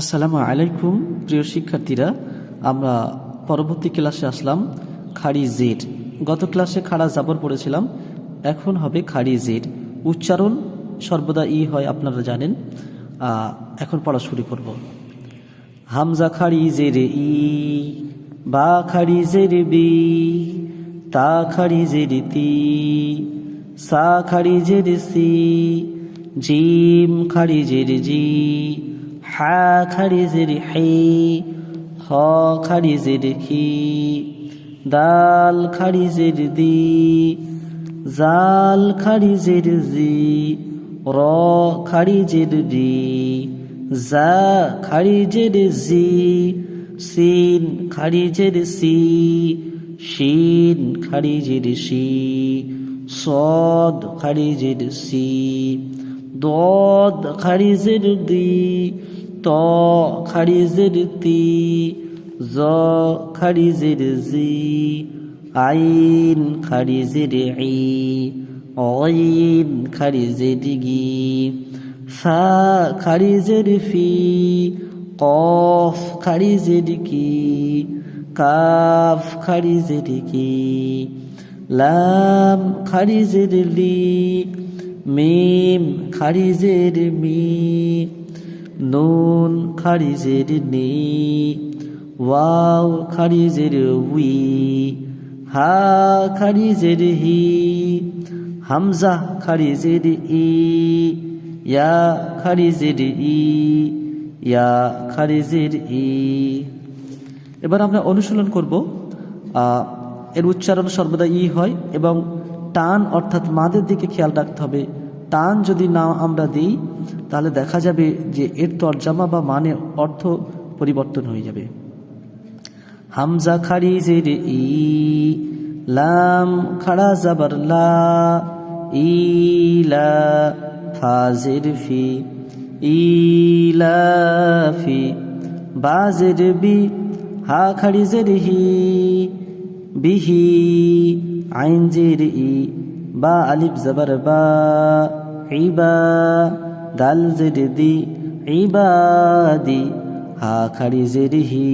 আসসালামু আলাইকুম, প্রিয় শিক্ষার্থীরা। আমরা পরবর্তী ক্লাসে আসলাম খাড়ি জেড গত ক্লাসে খাড়া জাবর পড়েছিলাম। এখন হবে খাড়ি জেড উচ্চারণ সর্বদা ই হয়, আপনারা জানেন। এখন পড়া শুরু করব। হামজা খাড়ি জেরে ই, বা খাড়ি জেরে বি, তা খাড়ি জেরে তি, সা খাড়ি জেরে সি, জিম খাড়ি জেরে জি হা খারিজের হে হ খারিজের হি দাল খারিজের দি জাল খারিজের জি র খারিজের রি জা খারিজের জি সিন খারিজের সি শিন খারিজের সি সদ খারিজের সি দদ খারিজের দি, ত খারিজের তি, জ খারিজের জি, আইন খারিজের ই, অইন খারিজের গি ফা খারিজের ফি, কফ খারিজের কি, কাফ খারিজের কি, লাম খারিজের লি মিম খারিজের মি নুন খারিজের নি, ওয়াও খারিজের উই, হা খারিজের হি, হামজা খারিজের ই, ইয়া খারিজের ই, ইয়া খারিজের ই। এবার আমরা অনুশীলন করব এর উচ্চারণ সর্বদা ই হয় এবং টান অর্থাৎ মাদের দিকে খেয়াল রাখতে হবে। টান যদি না আমরা দিই, তাহলে দেখা যাবে যে এর তর্জামা বা মানে অর্থ পরিবর্তন হয়ে যাবে। হামজা খারিজের ই, লাম খাড়া জাবার লা ইলা ফি, বাজের বি, হা খারিজের হি। বিহি আইন জের ই, বা আলিফ জবর বা ইবা দাল জের দি ইবাদি হা খারিজের হি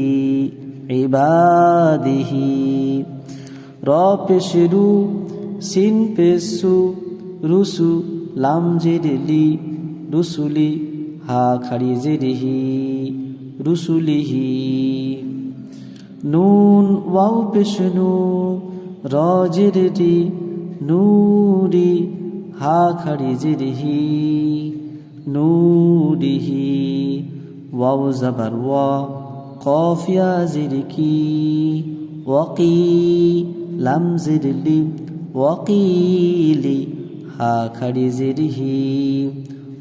ইবাদিহি র পেশরু সিন পেসু রুসু, লাম জের লি, রুসুলি, হা খারিজের হি রুসুলিহি নুন ওয়াও পেশনু রজের রি, নুরি, হা খারিজের হি নুরিহি ওয়াও জাবার ওয়া কফিয়া জিরকি ওয়াকি, লাম জিরলি ওয়াকিলি হা খারিজেরহি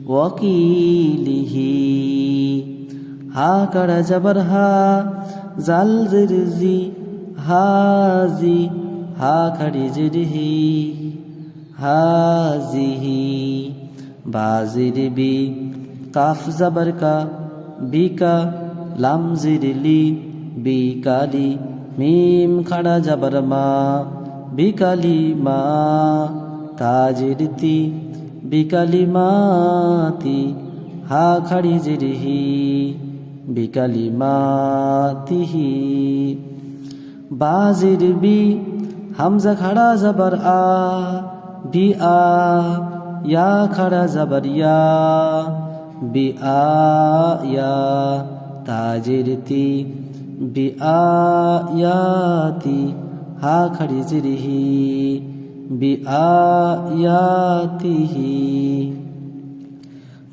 ওয়াকিলিহি হা কাড়া যাবার হা, জাল জিরজি হাজি হা খারিজেরহি হাজিহি বাজির বি কাফ জাবার কা বিকা লাম জিরলি বিকালি মিম খাড়া জাবার মা বিকালি মা তাজির তি বিকালি মাতি হা খাড়ি জিরহি বিকালি মাতিহি বাজির বি, হামজা খাড়া জাবার আ, বি আ, ইয়া খাড়া জাবার ইয়া, বি আ, ইয়া তাজির তি, be a ইয়াতি Ha খাড়ি জিরহি, be a ইয়াতিহি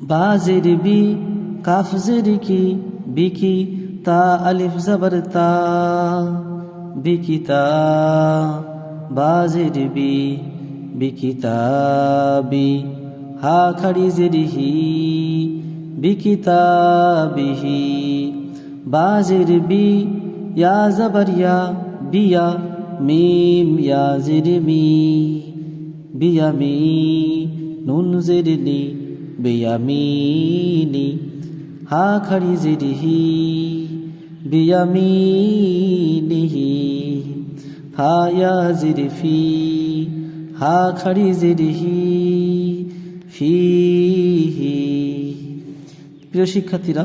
বাজির বি, কাফ জিরকি বিকি তা আলিফ জবর তা বিকিতা বাজির বি বিকিতাবি হা খাড়ি জিরহি বিকিতাবিহি বাজির বি, ইয়া জবর ইয়া বিয়া, মিম ইয়া জির মি বিয়ামি নুন জিরনি বিয়ামিনি হা খাড়ি জিরহি বিয়ামিনিহি হা ইয়া জিরফি হা খাড়ি জিরহি ফিহি। প্রিয় শিক্ষার্থীরা